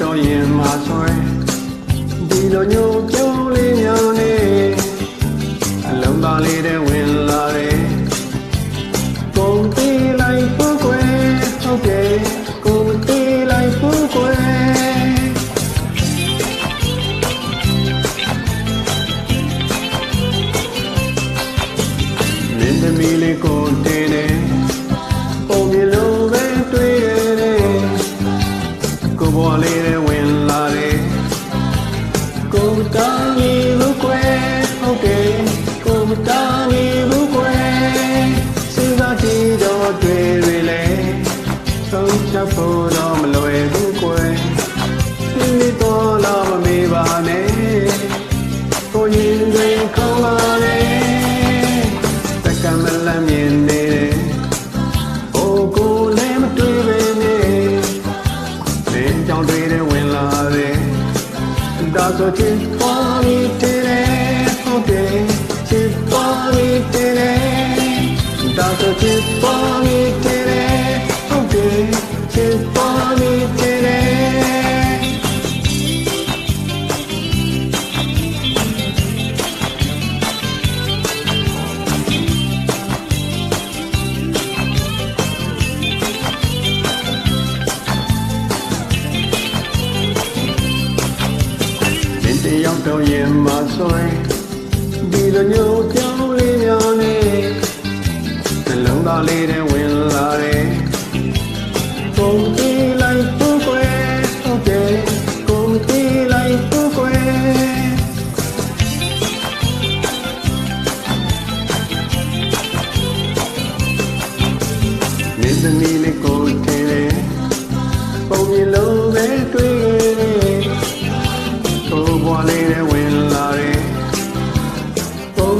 တော်ရင်မဆွဲဒီလိုညိုပြုံးလေးမြောင်နေအလုံးသားလေးတဲ့ဝင်လာတယ်ပုံသေးလိုက်ပုတ်ွယ်ဟုတ်ကဲ့ကိုသေးလိုက်ပုတ်ွယ်မင်းသမီးလေးကိုတင်းနေပုံမြလုံးပဲတွေ့ရတယ်ကိုဘောလေးတဲ့ ကိုမတောင်းရီလို့ကွယ်ဟုတ်ကဲ့ကိုမတောင်းရီလို့ကွယ်စဉ်းစားကြည့်တော့တွေ့ရလေဆုံးချက်ဖို့တော့မလွယ်ဘူးကွယ်ဒီနေ့တော့လာမမေးပါနဲ့ ဒါဆိုချစ် မင်းတယောက်တော့ရင်မဆွဲဒီလိုမျိုးကြောင်းလေးများနဲ့နှလုံးသားလေးနဲ့ဝင်လာတယ်ပုံတီးလိုက်ပုတ်ကွယ်ဟုတ်တယ်ပုံတီးလိုက်ပုတ်ကွယ်မင်းသမီးလေးကို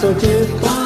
ဒါဆို